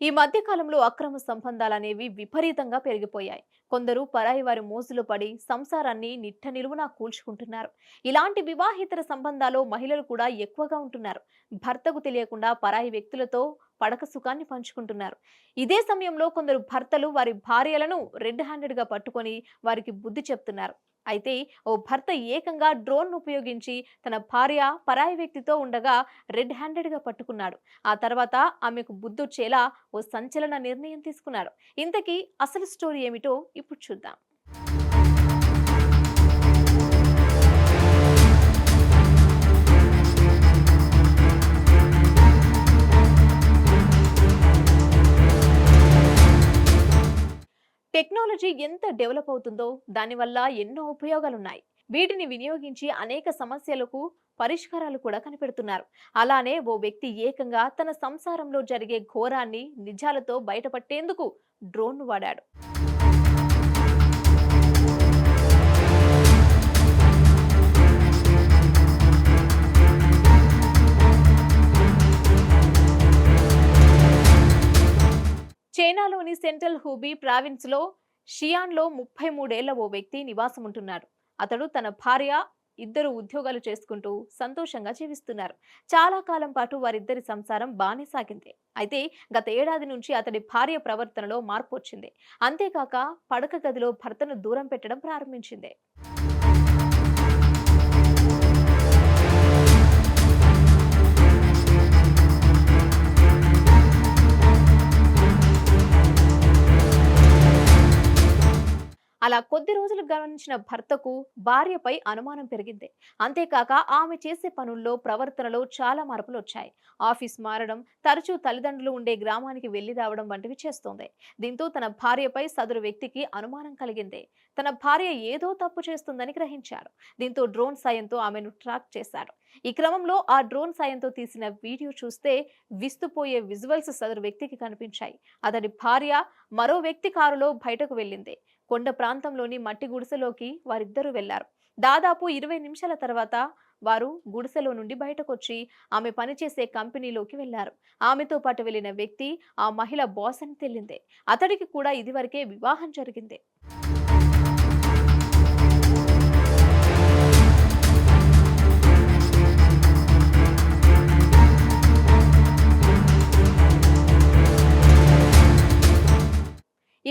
ఈ మధ్య కాలంలో అక్రమ సంబంధాలనేవి విపరీతంగా పెరిగిపోయాయి. కొందరు పరాయి వారి మోజులు పడి సంసారాన్ని నిట్ట నిలువునా కూల్చుకుంటున్నారు. ఇలాంటి వివాహితర సంబంధాలు మహిళలు కూడా ఎక్కువగా ఉంటున్నారు. భర్తకు తెలియకుండా పరాయి వ్యక్తులతో పడక సుఖాన్ని పంచుకుంటున్నారు. ఇదే సమయంలో కొందరు భర్తలు వారి భార్యలను రెడ్ హ్యాండెడ్గా పట్టుకొని వారికి బుద్ధి చెప్తున్నారు. అయితే ఓ భర్త ఏకంగా డ్రోన్ ఉపయోగించి తన భార్య పరాయి వ్యక్తితో ఉండగా రెడ్ హ్యాండెడ్గా పట్టుకున్నాడు. ఆ తర్వాత ఆమెకు బుద్ధొచ్చేలా ఓ సంచలన నిర్ణయం తీసుకున్నాడు ఇంతకీ అసలు స్టోరీ ఏమిటో ఇప్పుడు చూద్దాం. టెక్నాలజీ ఎంత డెవలప్ అవుతుందో దానివల్ల ఎన్నో ఉపయోగాలున్నాయి. వీటిని వినియోగించి అనేక సమస్యలకు పరిష్కారాలు కూడా కనిపెడుతున్నారు. అలానే ఓ వ్యక్తి ఏకంగా తన సంసారంలో జరిగే ఘోరాన్ని నిజాలతో బయటపట్టేందుకు డ్రోన్ వాడాడు. చైనాలోని సెంట్రల్ హూబీ ప్రావిన్స్లో షియాన్లో ముప్పై మూడేళ్ళ ఓ వ్యక్తి నివాసం ఉంటున్నారు అతడు తన భార్య ఇద్దరు ఉద్యోగాలు చేసుకుంటూ సంతోషంగా జీవిస్తున్నారు. చాలా కాలం పాటు వారిద్దరి సంసారం బానే సాగింది. అయితే గత ఏడాది నుంచి అతడి భార్య ప్రవర్తనలో మార్పు వచ్చింది. అంతేకాక పడక గదిలో భర్తను దూరం పెట్టడం ప్రారంభించింది. అలా కొద్ది రోజులు గమనించిన భర్తకు భార్యపై అనుమానం పెరిగింది. అంతేకాక ఆమె చేసే పనుల్లో ప్రవర్తనలో చాలా మార్పులు వచ్చాయి ఆఫీస్ మారడం తరచూ తల్లిదండ్రులు ఉండే గ్రామానికి వెళ్ళి రావడం వంటివి చేస్తోంది. దీంతో తన భార్యపై సదరు వ్యక్తికి అనుమానం కలిగింది. తన భార్య ఏదో తప్పు చేస్తుందని గ్రహించారు. దీంతో డ్రోన్ సాయంతో ఆమెను ట్రాక్ చేశారు. ఈ క్రమంలో ఆ డ్రోన్ సాయంతో తీసిన వీడియో చూస్తే విస్తుపోయే విజువల్స్ సదరు వ్యక్తికి కనిపించాయి. అతడి భార్య మరో వ్యక్తి కారులో బయటకు వెళ్ళింది. కొండ ప్రాంతంలోని మట్టి గుడిసెలోకి వారిద్దరూ వెళ్ళారు దాదాపు ఇరవై నిమిషాల తర్వాత వారు గుడిసెలో నుండి బయటకొచ్చి ఆమె పనిచేసే కంపెనీలోకి వెళ్ళారు ఆమెతో పాటు వెళ్ళిన వ్యక్తి ఆ మహిళ బాస్ అని తెలిందే. అతడికి కూడా ఇదివరకే వివాహం జరిగింది.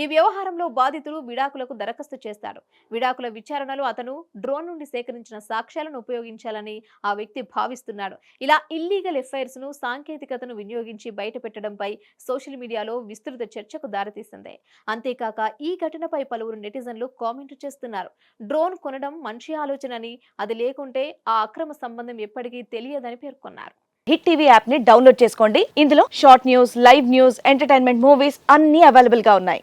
ఈ వ్యవహారంలో బాధితుడు విడాకులకు దరఖాస్తు చేస్తాడు విడాకుల విచారణలో అతను డ్రోన్ నుండి సేకరించిన సాక్ష్యాలను ఉపయోగించాలని ఆ వ్యక్తి భావిస్తున్నాడు. ఇలా ఇల్లీగల్ ఎఫ్ఐఆర్స్ను సాంకేతికతను వినియోగించి బయటపెట్టడంపై సోషల్ మీడియాలో విస్తృత చర్చకు దారితీసింది. అంతేకాక ఈ ఘటనపై పలువురు నెటిజన్లు కామెంట్ చేస్తున్నారు. డ్రోన్ కొనడం మంచి ఆలోచనని అది లేకుంటే ఆ అక్రమ సంబంధం ఎప్పటికీ తెలియదని పేర్కొన్నారు. హిట్ టీవీ యాప్ని డౌన్లోడ్ చేసుకోండి. ఇందులో short news live news entertainment movies అన్ని అవైలబుల్గా ఉన్నాయి.